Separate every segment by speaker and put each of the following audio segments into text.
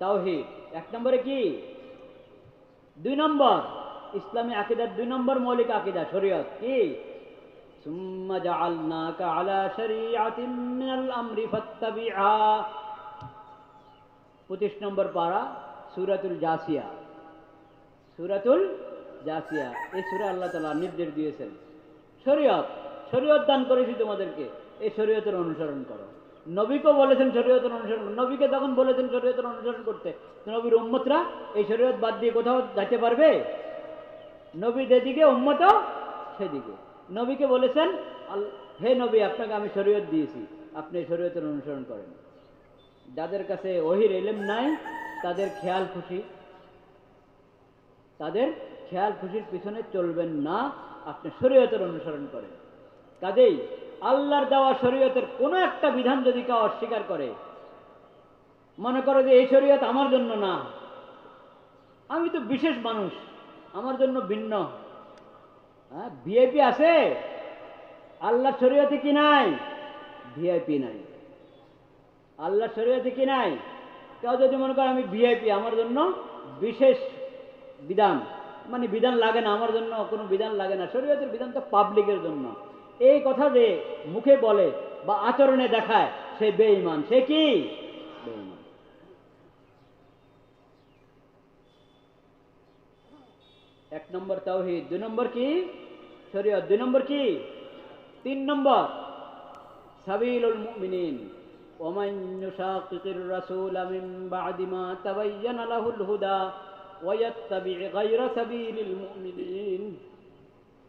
Speaker 1: তাওহিদ এক নম্বরে কি দুই নম্বর ইসলামী আকিদার দুই নম্বর মৌলিক আকিদা শরীয়ত কি ثم جعلناك على شريعة من الأمر فاتبعها পঁচিশ নম্বর পারা সুরাতুল জাসিয়া সুরাতুল জাসিয়া এই সুরা আল্লাহ তালা নির্দেশ দিয়েছেন শরীয়ত শরীয়ত দান করেছি তোমাদেরকে এই শরীয়তের অনুসরণ করো নবীকেও বলেছেন শরীয়তের অনুসরণ, নবীকে তখন বলেছেন শরীয়তের অনুসরণ করতে। নবীর উম্মতরা এই শরীয়ত বাদ দিয়ে কোথাও যাইতে পারবে? নবী যেদিকে, উম্মতও সেদিকে। নবীকে বলেছেন হে নবী, আপনাকে আমি শরীয়ত দিয়েছি। আপনি শরীয়তের অনুসরণ করেন। যাদের কাছে ওহির এলেম নাই, তাদের খেয়াল খুশি। তাদের খেয়াল খুশির পিছনে চলবেন না, আপনি শরীয়তের অনুসরণ করেন। কাজেই আল্লাহর দেওয়া শরীয়তের কোনো একটা বিধান যদি কেউ অস্বীকার করে, মনে করো যে এই শরীয়ত আমার জন্য না, আমি তো বিশেষ মানুষ, আমার জন্য ভিন্ন। হ্যাঁ ভিআইপি আছে, আল্লাহর শরীয়তে কি নাই? ভিআইপি নাই। আল্লাহর শরীয়তে কি নাই? কেউ যদি মনে করে আমি ভিআইপি, আমার জন্য বিশেষ বিধান মানে বিধান লাগে না, আমার জন্য কোনো বিধান লাগে না। শরীয়তের বিধান তো পাবলিকের জন্য। এই কথা যে মুখে বলে বা আচরণে দেখায় সে বেঈমান সে কি বেঈমান এক নম্বর তাওহিদ দুই নম্বর কি শরীয়ত দুই নম্বর কি তিন নম্বর সাবিলুল মুমিনিন ومن يشاقق الرسول من بعد ما تبين له الهدى ويتبع غير سبيل المؤمنين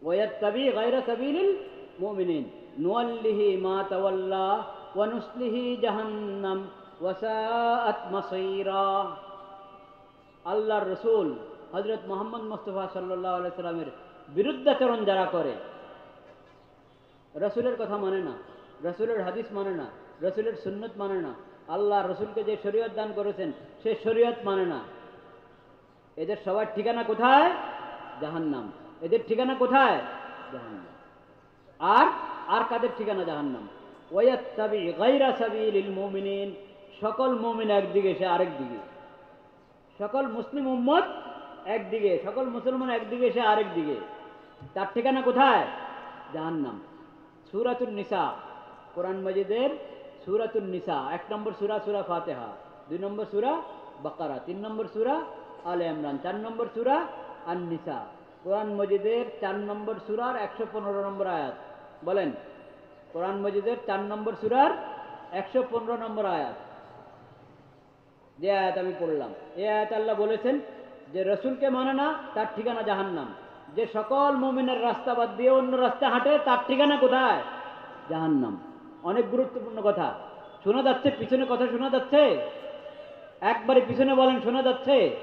Speaker 1: ويتبع غير سبيل المؤمنين মোমিনিন। নুয়াল্লিহি মা তাওয়াল্লা ওয়া নুসলিহি জাহান্নাম ওয়া সাআত মাসীরা। আল্লাহর রাসূল হযরত মুহাম্মদ মুস্তাফা সাল্লাল্লাহু আলাইহি সাল্লামের বিরুদ্ধাচরণ যারা করে, রসুলের কথা মানে না, রসুলের হাদিস মানে না, রসুলের সুন্নত মানে না আল্লাহ রসুলকে যে শরীয়ত দান করেছেন সে শরীয়ত মানে না। এদের সবার ঠিকানা কোথায়? জাহান্নাম। এদের ঠিকানা কোথায়? জাহান্নাম। আর আর কাদের ঠিকানা জাহান্নাম? ওয়াত্তাবি গায়রা সাবিলিল মুমিনিন। সকল মুমিন একদিকে, সে আরেক দিকে। সকল মুসলিম উম্মত একদিকে, সকল মুসলমান একদিকে, সে আরেক দিকে। তার ঠিকানা কোথায়? জাহান্নাম। সুরাতুন নিসা। কোরআন মজিদের সুরাতুন নিসা। এক নম্বর সুরা সুরা ফাতেহা। দুই নম্বর সুরা, বাকারা। তিন নম্বর সুরা, আলে ইমরান। চার নম্বর সুরা আন নিসা কোরআন মজিদের চার নম্বর সুরার একশো পনেরো নম্বর আয়াত। বলেন, কোরআন মজিদের চার নম্বর সুরার একশো পনেরো নম্বর আয়াত। যে আয়াত আমি পড়লাম, এই আয়াত আল্লাহ বলেছেন যে রসুলকে মানে না, তার ঠিকানা জাহান্নাম। যে সকল মুমিনের রাস্তা বাদ দিয়ে অন্য রাস্তা হাঁটে, তার ঠিকানা কোথায়? জাহান্নাম। অনেক গুরুত্বপূর্ণ কথা। শোনা যাচ্ছে, পিছনে কথা শোনা যাচ্ছে? একবারে পিছনে বলেন, শোনা যাচ্ছে?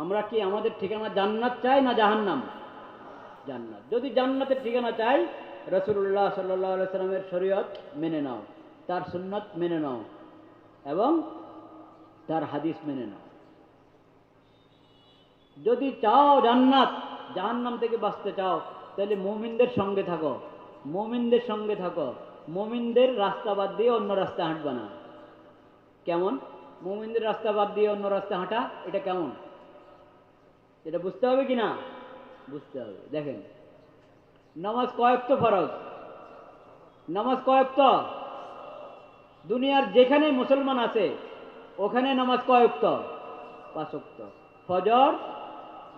Speaker 1: আমরা কি আমাদের ঠিকানা জান্নাত চাই না জাহান্নাম? জান্নাত। যদি জান্নাতের ঠিকানা চাই রসুল্লাহ সাল্লাহ সাল্লামের শরীয়ত মেনে নাও, তার সুন্নত মেনে নাও, এবং তার হাদিস মেনে নাও। যদি চাও জান্নাত, জাহান্নাম থেকে বাঁচতে চাও, তাহলে মুমিনদের সঙ্গে থাকো, মুমিনদের সঙ্গে থাকো, মুমিনদের রাস্তা বাদ দিয়ে অন্য রাস্তা হাঁটবা না। কেমন? মুমিনদের রাস্তা বাদ দিয়ে অন্য রাস্তা হাঁটা, এটা কেমন? এটা বুঝতে হবে কি না বুঝতে হবে। দেখেন, নামাজ কয়েকটা ফরজ? নামাজ কয়েকটা দুনিয়ার যেখানে মুসলমান আছে, ওখানে নামাজ কয়েকত পাঁচক্ত ফজর,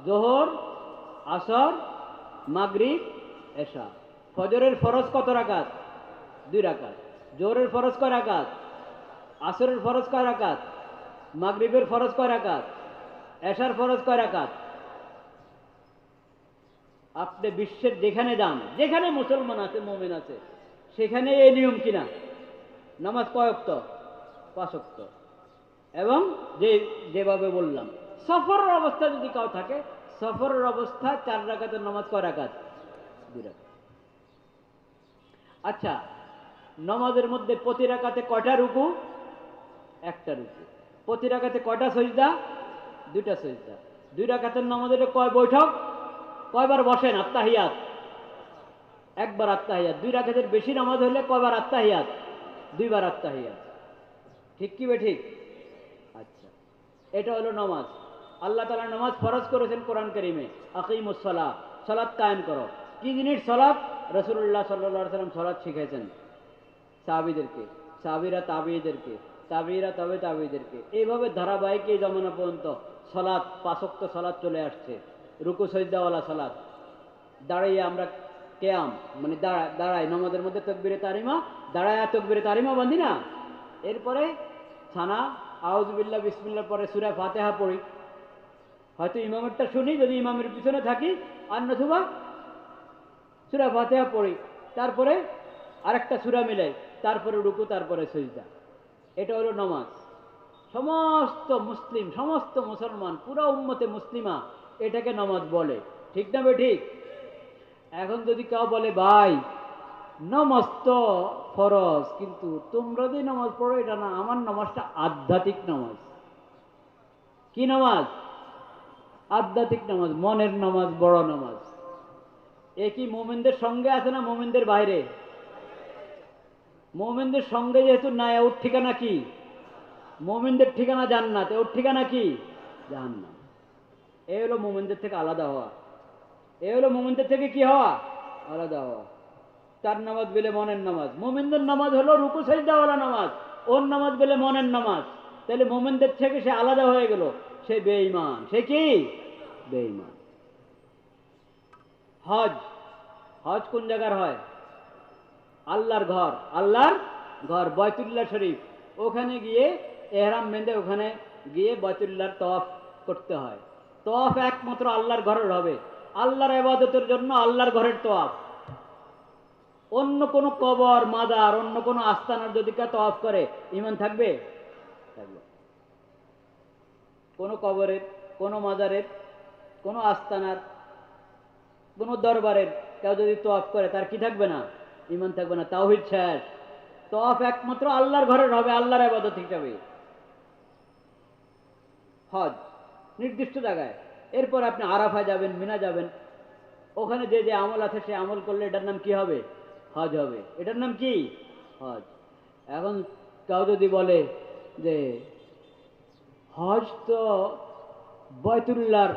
Speaker 1: জোহর, আসর, মাগরিব, এশা। ফজরের ফরজ কত রাকাত? দুই রাকাত। জোহরের ফরজ কয় রাকাত? আসরের ফরজ কয় রাকাত? মাগরিবের ফরজ কয় রাকাত? এশার ফরজ কয় রাকাত? আপনি বিশ্বের যেখানে যান যেখানে মুসলমান আছে, মোমেন আছে, সেখানে এই নিয়ম কিনা নামাজ কয়ক্ত পাঁচক্ত এবং যে, যেভাবে বললাম, সফরের অবস্থা যদি কাউ থাকে, সফরের অবস্থা চার রাকাতের নামাজ কয় রাখাত আচ্ছা নমাজের মধ্যে প্রতি রাকাতে কয়টা রুকু? একটা রুকু। প্রতি রাকাতে কয়টা সজদা? দুইটা সজদা। দুই রাকাতের নামাজের কয় বৈঠক? কয়বার বসেন? আত্মাহিয়াত একবার আত্মাহিয়াত দুই রাখাতের বেশি নামাজ হলে কয়বার আত্মাহিয়াত দুইবার আত্মাহিয়াত ঠিক কি বে ঠিক? আচ্ছা। এটা হলো নামাজ। আল্লাহ তালা নামাজ ফরজ করেছেন কোরআন করিমে। আকিমুসলা সলাৎ কায়েম করো। কি জিনিস সলাৎ রসুল্লাহ সাল্লাহ সাল্লাম সলাৎ শিখেছেন সাহাবিদেরকে। সাহাবিরা তাবিদেরকে তাবিরা তবে তাবিদেরকে এইভাবে ধারাবাহিক এই জমানা পর্যন্ত সলাৎ পাশক্ত সলাৎ চলে আসছে। রুকু সৈদাওয়ালা সলাৎ দাঁড়িয়ে আমরা কেয়াম মানে দাঁড়া দাঁড়াই, নমাজের মধ্যে তকবিরে তারিমা দাঁড়ায় তকবিরে তারিমা বাঁধি না। এরপরে ছানা আউজবিল্লা বিসমিল্লার পরে সুরা ফাতেহা পড়ি। হয়তো ইমামেরটা শুনি, যদি ইমামের পিছনে থাকি, আর নথুবা সুরা ফাতেহা পড়ি। তারপরে আরেকটা সুরা মিলাই, তারপরে রুকু, তারপরে সজদা। এটা হলো নমাজ। সমস্ত মুসলিম, সমস্ত মুসলমান, পুরো উম্মতে মুসলিমা এটাকে নামাজ বলে। ঠিক না বে ঠিক? এখন যদি কেউ বলে, ভাই, নামাজ তো ফরজ, কিন্তু তোমরা যে নামাজ পড়ো, এটা না, আমার নামাজটা আধ্যাত্মিক নামাজ। কি নামাজ? আধ্যাত্মিক নামাজ, মনের নামাজ, বড় নামাজ। এ কি মোমেনদের সঙ্গে আছে না মোমেনদের বাইরে? মোমেনদের সঙ্গে যেহেতু নাই, ওর ঠিকানা কি? মোমেনদের ঠিকানা জান্নাত, ওর ঠিকানা কি? জাহান্নাম এ হলো মোমেনদের থেকে আলাদা হওয়া। এ হলো মোমেনদের থেকে কি হওয়া? আলাদা হওয়া। তার নামাজ বেলে মনের নামাজ। মোমেনদের নামাজ হলো রুকু সাইদাওয়ালা নামাজ। ওর নামাজ বেলে মনের নামাজ। তাহলে মোমেনদের থেকে সে আলাদা হয়ে গেল। সে বেঈমান। সে কি? বেঈমান। হজ। হজ কোন জায়গার হয়? আল্লাহর ঘর। আল্লাহর ঘর, বয়তুল্লাহ শরীফ। ওখানে গিয়ে এহরাম বেঁধে ওখানে গিয়ে বয়তুল্লাহর তফ করতে হয়। তফ একমাত্র আল্লাহর ঘরের হবে। আল্লাহর এবাদতের জন্য আল্লাহর ঘরের তফ অন্য কোনো কবর, মাদার, অন্য কোনো আস্তানার যদি কেউ তফ করে ইমান থাকবে? থাকবে। কোনো কবরের, কোনো মাজারের কোনো আস্তানার, কোনো দরবারের কেউ যদি তফ করে, তার কি থাকবে না? ইমান থাকবে না, তাওহিদ শেষ। তফ একমাত্র আল্লাহর ঘরের হবে, আল্লাহর আবাদত হিসাবে। হজ। নির্দিষ্ট জায়গায়। এরপর আপনি আরাফা যাবেন, মিনা যাবেন। ওখানে যে যে আমল আছে, সে আমল করলে এটার নাম কি হবে? হজ হবে। এটার নাম কি? হজ। এখন কেউ যদি বলে যে, হজ তো বয়তুল্লার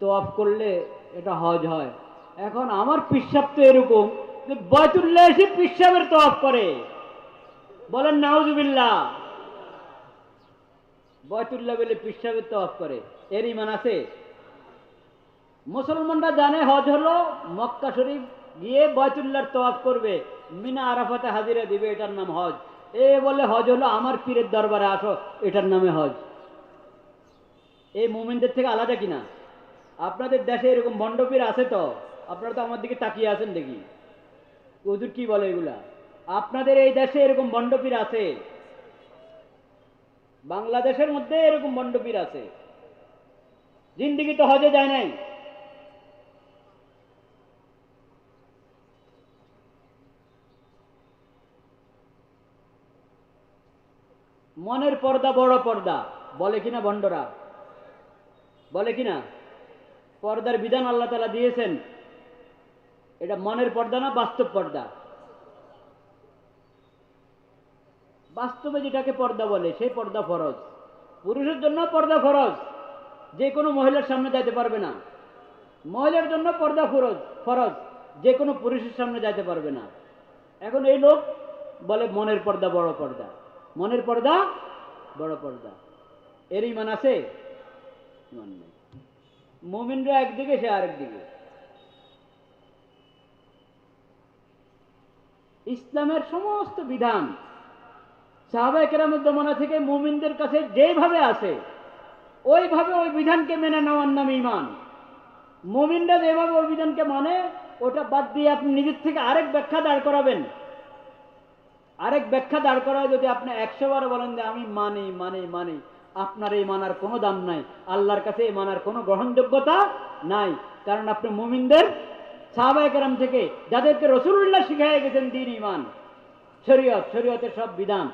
Speaker 1: তোয়াফ করলে এটা হজ হয়। এখন আমার পিসাব তো এরকম যে বয়তুল্লাহ এসে পিসাবের তোয়াফ করে। বলেন, নাউজুবিল্লাহ। বয়তুল্লাহ বলে পিসাবের তোয়াফ করে। এর ইমান আছে? মুসলমানরা জানে হজ হলো মক্কা শরীফ গিয়ে বয়তুল্লাহর তোয়াফ করবে। মিনা আরাফাতে হাজিরা দিবে, এটার নাম হজ। এ বলে হজ হলো আমার পীরের দরবারে আসো, এটার নামে হজ। এই মুমিনদের থেকে আলাদা কিনা? আপনাদের দেশে এরকম ভণ্ডপীর আছে তো? আপনারা তো আমার দিকে তাকিয়ে আছেন দেখি। হুজুর কি বলে এগুলা? আপনাদের এই দেশে এরকম ভণ্ডপীর আছে? বাংলাদেশের মধ্যে এরকম ভণ্ডপীর আছে। জিন্দিগি তো হজে যায় নাই। মনের পর্দা বড় পর্দা, বলে কিনা ভণ্ডরা বলে কিনা? পর্দার বিধান আল্লাহ তালা দিয়েছেন। এটা মনের পর্দা না বাস্তব পর্দা? বাস্তবে যেটাকে পর্দা বলে, সেই পর্দা ফরজ। পুরুষের জন্য পর্দা ফরজ। যে কোনো মহিলার সামনে যাইতে পারবে না। মহিলার জন্য পর্দা ফরজ ফরজ। যে কোনো পুরুষের সামনে যাইতে পারবে না। এখন এই লোক বলে, মনের পর্দা বড় পর্দা। মনের পর্দা বড় পর্দা। এর ইমান আছে? ইমান মোমিনরা একদিকে, সে আরেকদিকে ইসলামের সমস্ত বিধান সাহাবাই কেরামের জমানা থেকে মুমিনদের কাছে যেভাবে আছে ওইভাবে ওই বিধানকে মেনে নেওয়ার নাম ইমান মুমিনরা যেভাবে ওই বিধানকে মানে ওটা বাদ দিয়ে আপনি নিজের থেকে আরেক ব্যাখ্যা দাঁড় করাবেন। আরেক ব্যাখ্যা দাঁড় করায় যদি আপনি একশো বার বলেন যে আমি মানি মানি মানি, আপনার এই মানার কোনো দাম নাই, আল্লাহর কাছে এই মানার কোনো গ্রহণযোগ্যতা নাই। কারণ আপনি মুমিনদের সাহাবায় কেরাম থেকে, যাদেরকে রসুল্লাহ শিখাই গেছেন দিন ইমান শরীয়ত, শরীয়তের সব বিধান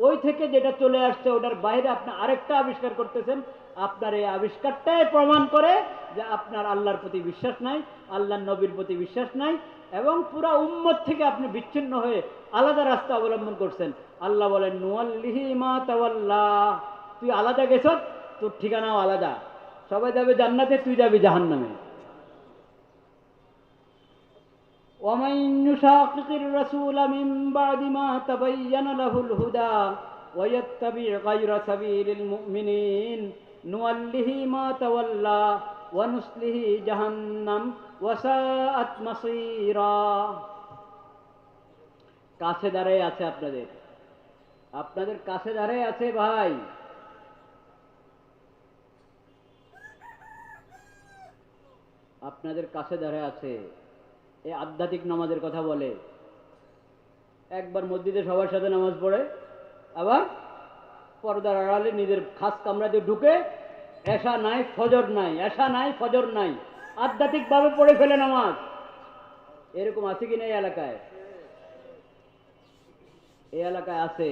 Speaker 1: ওই থেকে যেটা চলে আসছে, ওটার বাইরে আপনি আরেকটা আবিষ্কার করতেছেন। আপনার এই আবিষ্কারটাই প্রমাণ করে যে আপনার আল্লাহর প্রতি বিশ্বাস নাই, আল্লাহর নবীর প্রতি বিশ্বাস নাই, এবং পুরা উম্মত থেকে আপনি বিচ্ছিন্ন হয়ে আলাদা রাস্তা অবলম্বন করছেন। আল্লাহ বলেন তুই আলাদা গেছ তোর ঠিকানাও আলাদা। সবাই যাবে জান্নাতে, তুই যাবি জাহান্নামে। ومن يشاقق الرسول من بعد ما تبين له الهدى ويتبع غير سبيل المؤمنين نوله ما تولى ونسله جهنم وساءت مصيرا কাছে দাঁড়ায় আছে আপনাদের আপনাদের কাছে দাঁড়ায় আছে ভাই আপনাদের কাছে দাঁড়ায় আছে এই আধ্যাত্মিক নামাজের কথা বলে। একবার মসজিদে সবার সাথে নামাজ পড়ে, আবার পর্দার আড়ালে নিজের খাস কামরাতে ঢুকে এসা নাই, ফজর নাই এসা নাই, ফজর নাই, আধ্যাত্মিকভাবে পড়ে ফেলে নামাজ। এরকম আছে কি না এই এলাকায়? এই এলাকায় আছে।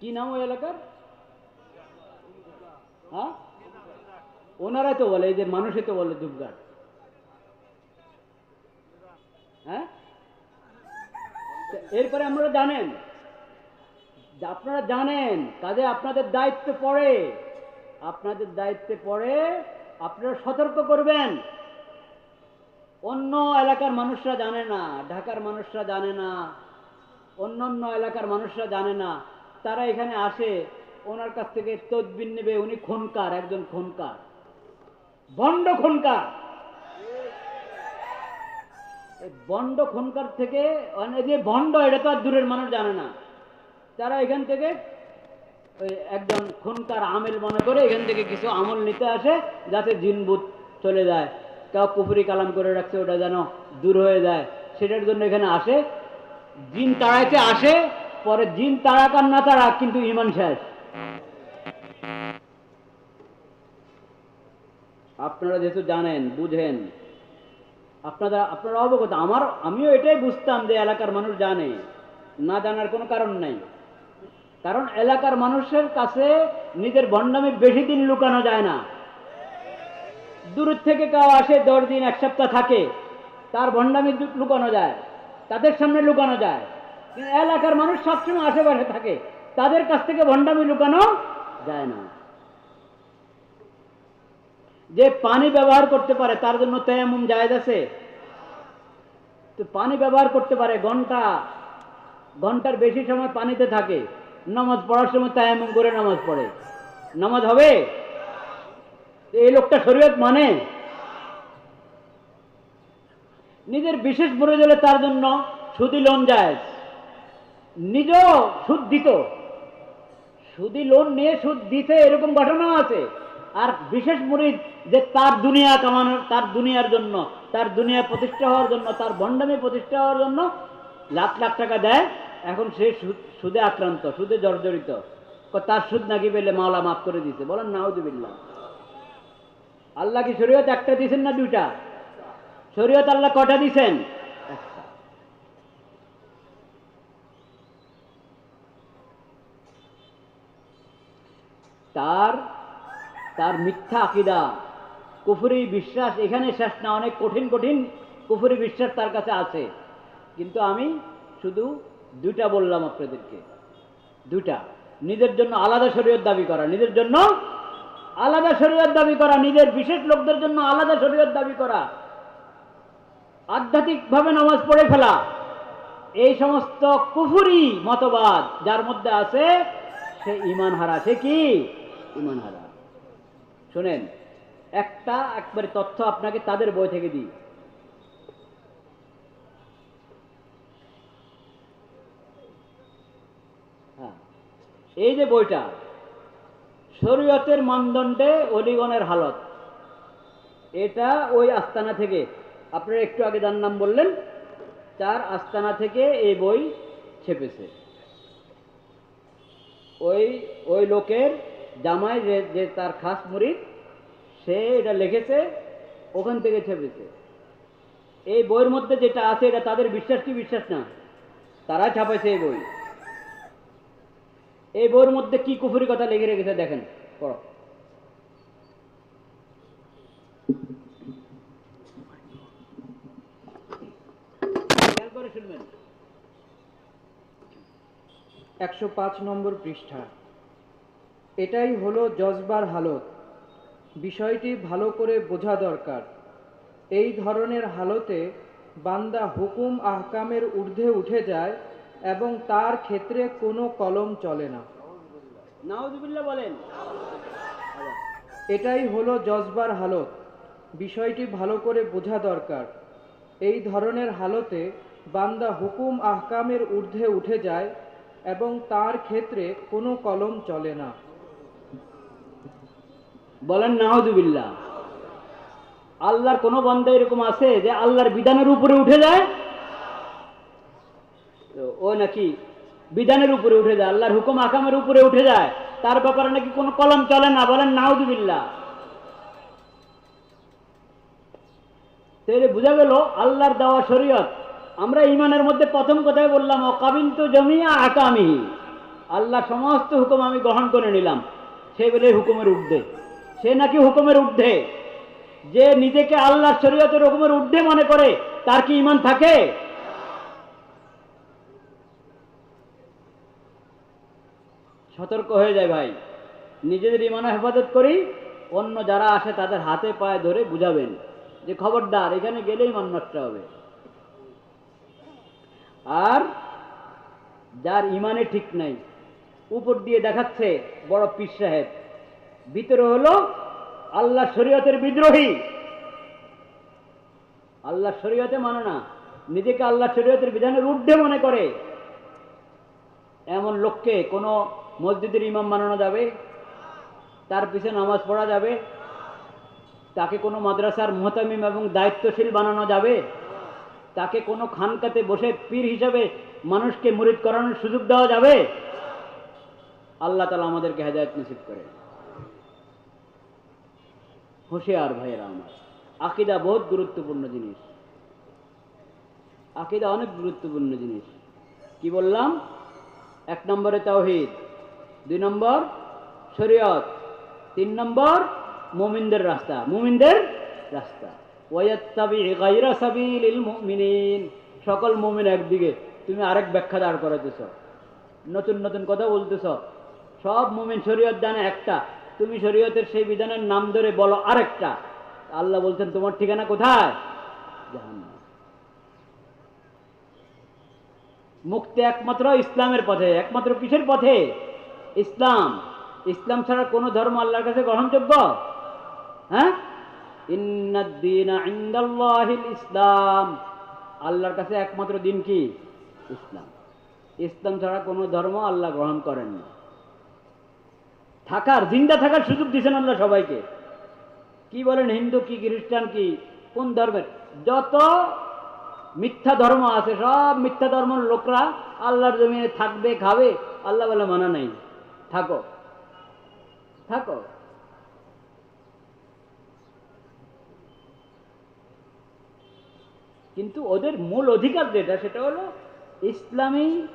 Speaker 1: কি নাম ওই এলাকার? হ্যাঁ? ওনারাই তো বলে, এই যে মানুষই তো বলে দুবঘাট হ্যাঁ? এরপরে আপনারা জানেন আপনারা জানেন কাজে আপনাদের দায়িত্ব পড়ে। আপনাদের দায়িত্বে পড়ে, আপনারা সতর্ক করবেন। অন্য এলাকার মানুষরা জানে না, ঢাকার মানুষরা জানে না অন্য অন্য এলাকার মানুষরা জানে না। তারা এখানে আসে, ওনার কাছ থেকে তদবির নেবে। উনি খনকার, একজন খনকার। বন্ড খনকার। বন্ড খনকার থেকে মানে যে বন্ড, এটা তো আর দূরের মানুষ জানে না। তারা এখান থেকে ওই একজন খুনকার আমেল মনে করে এখান থেকে কিছু আমল নিতে আসে, যাতে জিনবুত চলে যায়। কেউ পুকুরি কালাম করে রাখছে, ওটা যেন দূর হয়ে যায়। সেটার জন্য এখানে আসে। জিন তাড়াইতে আসে, পরে জিন তাড়াক আর না তাড়াক কিন্তু ইমান শেষ। আপনারা যেহেতু জানেন, বুঝেন আপনারা আপনারা অবগত। আমার, আমিও এটাই বুঝতাম যে এলাকার মানুষ জানে। না জানার কোনো কারণ নাই। কারণ এলাকার মানুষের কাছে নিজের ভণ্ডামি বেশি দিন লুকানো যায় না। দূর থেকে কেউ আসে, দশ দিন, এক সপ্তাহ থাকে, তার ভণ্ডামি লুকানো যায়, তাদের সামনে লুকানো যায়। এলাকার মানুষ সবসময় আশেপাশে থাকে, তাদের কাছ থেকে ভণ্ডামি লুকানো যায় না। যে পানি ব্যবহার করতে পারে, তার জন্য তেমন জায়েজ আছে। তো পানি ব্যবহার করতে পারে, ঘণ্টা, ঘণ্টার বেশি সময় পানিতে থাকে। নামাজ পড়ার সময় তায়ামুম করে নামাজ পড়ে। নামাজ হবে? এই লোকটা শরীয়ত মানে। নিজের বিশেষ প্রয়োজনে তার জন্য সুদি লোন যায় নিজেও সুদ দিত। সুদি লোন নিয়ে সুদ দিতে এরকম ঘটনা আছে। আর বিশেষ মুরিদ যে তার দুনিয়া কামানোর, তার দুনিয়ার জন্য, তার দুনিয়া প্রতিষ্ঠা হওয়ার জন্য, তার ভণ্ডামি প্রতিষ্ঠা হওয়ার জন্য লাখ লাখ টাকা দেয়। এখন সে সুদে আক্রান্ত, সুদে জর্জরিত। তার সুদ নাকি পেলে মাওলা মাফ করে দিছে বলেন, নাউজুবিল্লাহ। আল্লাহ কি শরীয়ত একটা দিয়েছেন না দুইটা? শরীয়ত আল্লাহ কটা দিছেন তার তার মিথ্যা আকিদা। কুফুরি বিশ্বাস এখানে শেষ না, অনেক কঠিন কঠিন কুফুরি বিশ্বাস তার কাছে আছে। কিন্তু আমি শুধু দুইটা বললাম আপনাদেরকে। দুইটা। নিজের জন্য আলাদা শরীয়ত দাবি করা, নিজের জন্য আলাদা শরীয়ত দাবি করা, নিজের বিশেষ লোকদের জন্য আলাদা শরীয়ত দাবি করা। আধ্যাত্মিকভাবে নামাজ পড়ে ফেলা। এই সমস্ত কুফুরি মতবাদ যার মধ্যে আছে, সে ইমান হারা সে কি? ইমান হারা শোনেন, একটা একবারে তথ্য আপনাকে তাদের বই থেকে দিই। হ্যাঁ এই যে বইটা, শরীয়তের মানদণ্ডে অলিগণের হালত। এটা ওই আস্তানা থেকে, আপনারা একটু আগে যার নাম বললেন, তার আস্তানা থেকে এই বই ছেপেছে। ওই ওই লোকের জামাই যে তার খাস মুরিদ, সে এটা লিখেছে, ওখান থেকে ছেপেছে। এই বইয়ের মধ্যে যেটা আছে, এটা তাদের বিশ্বাস কি বিশ্বাস না? তারা ছাপাইছে এই বই। এই বইয়ের মধ্যে কি কুফুরি কথা লিখে রেখেছে দেখেন, পড়ো। শুনবেন।
Speaker 2: একশো পাঁচ নম্বর পৃষ্ঠা। এটাই হলো জজবার হালত। বিষয়টি ভালো করে বোঝা দরকার। এই ধরনের হালতে বান্দা হুকুম আহকামের ঊর্ধ্বে উঠে যায় এবং তার ক্ষেত্রে কোনো কলম চলে না।
Speaker 1: বলেন।
Speaker 2: এটাই হলো জজবার হালত। বিষয়টি ভালো করে বোঝা দরকার। এই ধরনের হালতে বান্দা হুকুম আহকামের ঊর্ধ্বে উঠে যায় এবং তার ক্ষেত্রে কোনো কলম চলে না।
Speaker 1: বলেন নাউজুবিল্লাহ আল্লাহর কোন বন্ধা এরকম আছে যে আল্লাহর বিধানের উপরে উঠে যায়? ও নাকি বিধানের উপরে উঠে যায়, আল্লাহর হুকুম আকামের উপরে উঠে যায়। তার ব্যাপারে নাকি কোনো কলম চলে না? বলেন নাউজুবিল্লাহ তাহলে বোঝা গেল আল্লাহর দেওয়া শরীয়ত। আমরা ইমানের মধ্যে প্রথম কথাই বললাম অকাবিন তো জমিয়া আকামি আল্লাহ সমস্ত হুকুম আমি গ্রহণ করে নিলাম। সে বলে হুকুমের ঊর্ধ্বে। সে নাকি হুকুমের ঊর্ধ্বে। যে নিজেকে আল্লাহর শরীয়তের হুকুমের ঊর্ধ্বে মনে করে, তার কি ইমান থাকে? সতর্ক হয়ে যায় ভাই। নিজেদের ইমানের হেফাজত করি, অন্য যারা আসে তাদের হাতে পায়ে ধরে বুঝাবেন। যে খবরদার, এখানে গেলেই মান নষ্ট হবে। আর যার ইমানে ঠিক নাই, উপর দিয়ে দেখাচ্ছে বড় পীর সাহেব। ভিতরে হলো আল্লাহ শরীয়তের বিদ্রোহী। আল্লাহ শরীয়তে মানে না, নিজেকে আল্লাহ শরীয়তের বিধানের ঊর্ধ্বে মনে করে। এমন লোককে কোনো মসজিদের ইমাম বানানো যাবে, তার পিছনে নামাজ পড়া যাবে, তাকে কোনো মাদ্রাসার মোহতামিম এবং দায়িত্বশীল বানানো যাবে, তাকে কোনো খানকাতে বসে পীর হিসাবে মানুষকে মুরিদ করানোর সুযোগ দেওয়া যাবে। আল্লাহ তালা আমাদেরকে হেদায়ত নিশ্চিত করে হুঁশিয়ার ভাইয়েরা আমার। আকিদা বহুত গুরুত্বপূর্ণ জিনিস। আকিদা অনেক গুরুত্বপূর্ণ জিনিস। কি বললাম? এক নম্বরে তাওহিদ, দুই নম্বর শরীয়ত, তিন নম্বর মুমিনদের রাস্তা মুমিনদের রাস্তা। ওয়াত্তাবি গায়রা সাবিলিল মুমিনিন। সকল মুমিন একদিকে, তুমি আরেক ব্যাখ্যা দাঁড় করাতেছ নতুন নতুন কথা বলতেছ। সব মুমিন শরীয়ত জানে একটা তুমি শরীয়তের সেই বিধানের নাম ধরে বলো আরেকটা। আল্লাহ বলছেন, তোমার ঠিকানা কোথায়? মুক্তি একমাত্র ইসলামের পথে, একমাত্র কিসের পথে? ইসলাম। ইসলাম ছাড়া কোনো ধর্ম আল্লাহর কাছে গ্রহণযোগ্য? হ্যাঁ? ইসলাম। আল্লাহর কাছে একমাত্র দিন কি? ইসলাম। ইসলাম ছাড়া কোনো ধর্ম আল্লাহ গ্রহণ করেন না থাকার, জিন্দা থাকার সুযোগ দিয়েছেন আল্লাহ সবাইকে। কি বলেন, হিন্দু কি, খ্রিস্টান কি? কোন ধর্মের? যত মিথ্যা ধর্ম আছে, সব মিথ্যা ধর্মের লোকরা আল্লাহর জমিনে থাকবে, খাবে। আল্লাহ বলে, মানা নাই। থাকো। থাকো। কিন্তু ওদের মূল অধিকার যেটা, সেটা হলো ইসলামী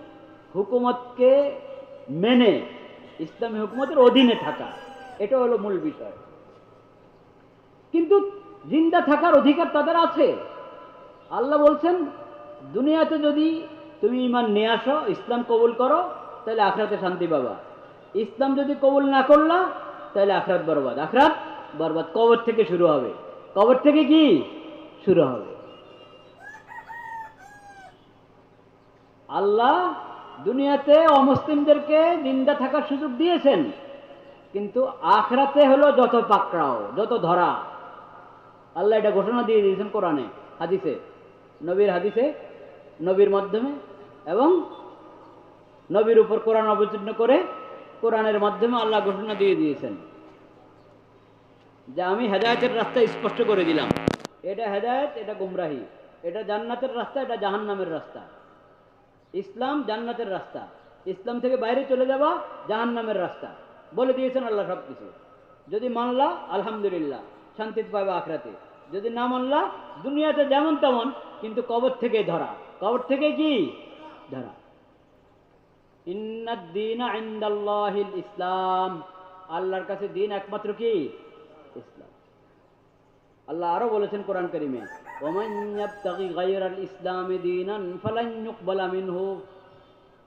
Speaker 1: হুকুমতকে মেনে ইসলামী হুকুমতের অধীনে থাকা। এটা হলো মূল বিষয়। কিন্তু জিন্দা থাকার অধিকার তাদের আছে। আল্লাহ বলছেন, দুনিয়াতে যদি তুমি ইমান নিয়ে আসো, ইসলাম কবুল করো, তাহলে আখরাতে শান্তি পাবা। ইসলাম যদি কবুল না করলা, তাহলে আখরাত বরবাদ। আখরাত বরবাদ কবর থেকে শুরু হবে। কবর থেকে কি? শুরু হবে। আল্লাহ দুনিয়াতে অমুসলিমদেরকে নিন্দা থাকার সুযোগ দিয়েছেন, কিন্তু আখরাতে হলো যত পাকড়াও, যত ধরা। আল্লাহ এটা ঘোষণা দিয়ে দিয়েছেন কোরআনে, হাদিসে, নবীর হাদিসে, নবীর মাধ্যমে, এবং নবীর উপর কোরআন অবতীর্ণ করে কোরআনের মাধ্যমে আল্লাহ ঘোষণা দিয়ে দিয়েছেন। যে আমি হেদায়তের রাস্তা স্পষ্ট করে দিলাম। এটা হেদায়ত, এটা গুমরাহি। এটা জান্নাতের রাস্তা, এটা জাহান্নামের রাস্তা। ইসলাম জান্নাতের রাস্তা। ইসলাম থেকে বাইরে চলে যাওয়া জাহান্নামের রাস্তা। বলে দিয়েছেন আল্লাহ সব কিছু যদি মানলা, আলহামদুলিল্লাহ শান্তিতে পাবে আখরাতে। যদি না মানলা, দুনিয়াতে যেমন তেমন, কিন্তু কবর থেকে ধরা। কবর থেকে কি? ধরা। ইসলাম। আল্লাহর কাছে দিন একমাত্র কি? ইসলাম। আল্লাহ আরও বলেছেন কোরআন করিমে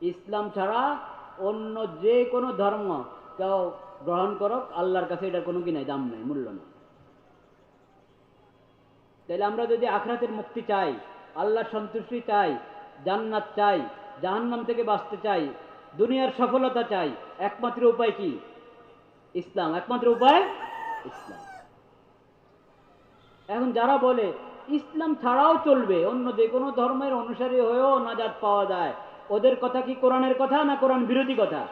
Speaker 1: ইসলাম ছাড়া অন্য যে কোনো ধর্ম কেউ গ্রহণ করুক, আল্লাহর কাছে এটার কোনো কি নাই, দাম নাই, মূল্য নেই। তাহলে আমরা যদি আখরাতের মুক্তি চাই, আল্লাহর সন্তুষ্টি চাই, জান্নাত চাই, জাহান্নাম থেকে বাঁচতে চাই, দুনিয়ার সফলতা চাই, একমাত্র উপায় কি? ইসলাম। একমাত্র উপায় ইসলাম। এখন যারা বলে, ইসলাম ছাড়াও চলবে, অন্য যে কোনো ধর্মের অনুসারী হয়েও নাজাদ পাওয়া যায়, ওদের কথা কি কোরআনের কথা না কোরআন বিরোধী কথা?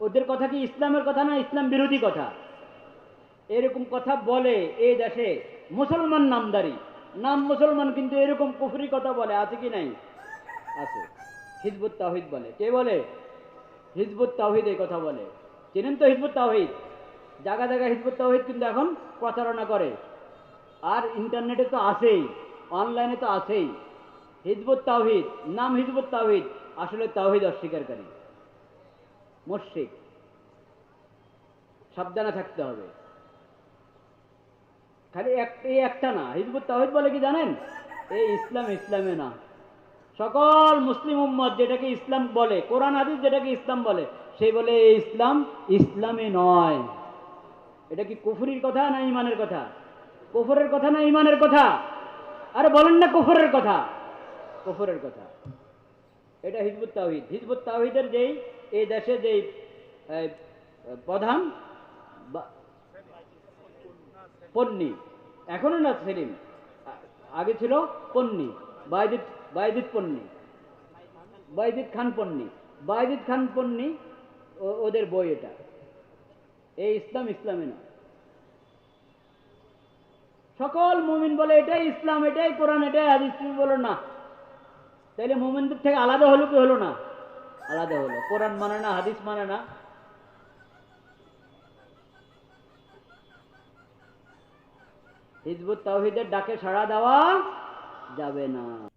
Speaker 1: ওদের কথা কি ইসলামের কথা না ইসলাম বিরোধী কথা? এরকম কথা বলে এই দেশে মুসলমান নামদারি। নাম মুসলমান কিন্তু এরকম কুফরি কথা বলে, আছে কি নাই? আছে। হিজবুত তাহিদ বলে। কে বলে? হিজবুত তাহিদ এই কথা বলে। চেনেন তো হিজবুত তাহিদ জায়গা জায়গা হিজবুত তাহিদ কিন্তু এখন প্রচারণা করে। আর ইন্টারনেটে তো আছেই, অনলাইনে তো আছেই। হিজবুত তাওহিদ, নাম হিজবুত তাওহিদ, আসলে তাওহিদ অস্বীকারী। মুশরিক, সাবধানে থাকতে হবে। খালি এই একটা না, হিজবুত তাওহিদ বলে কি জানেন? এই ইসলাম ইসলামে না। সকল মুসলিম উম্মত যেটাকে ইসলাম বলে, কোরআন হাদিস যেটাকে ইসলাম বলে সে বলে ইসলাম ইসলামে নয়। এটা কি কুফুরির কথা না ইমানের কথা? কুফরের কথা না ইমানের কথা? আরে বলেন না কুফরের কথা। কুফরের কথা। এটা হিজবুত তাহিদ হিজবুত তাওহিদের যেই, এই দেশে যেই প্রধান পন্নী। এখনও না সেলিম? আগে ছিল পন্নী বাইদিত বাইদিত পন্নি। বাইদিত খান পন্নি। বাইদিত খান পন্নি ওদের বই এটা। এই ইসলাম ইসলামে না। সকল মুমিন বলে, এটাই ইসলাম, এটাই কোরআন, এটাই হাদিস, তুমি বলো না। তাইলে মুমিনদের থেকে আলাদা হলো কি হলো না? আলাদা হলো। কোরআন মানে না, হাদিস মানে না। হিজবুত তাওহিদের ডাকে সাড়া দেওয়া যাবে না।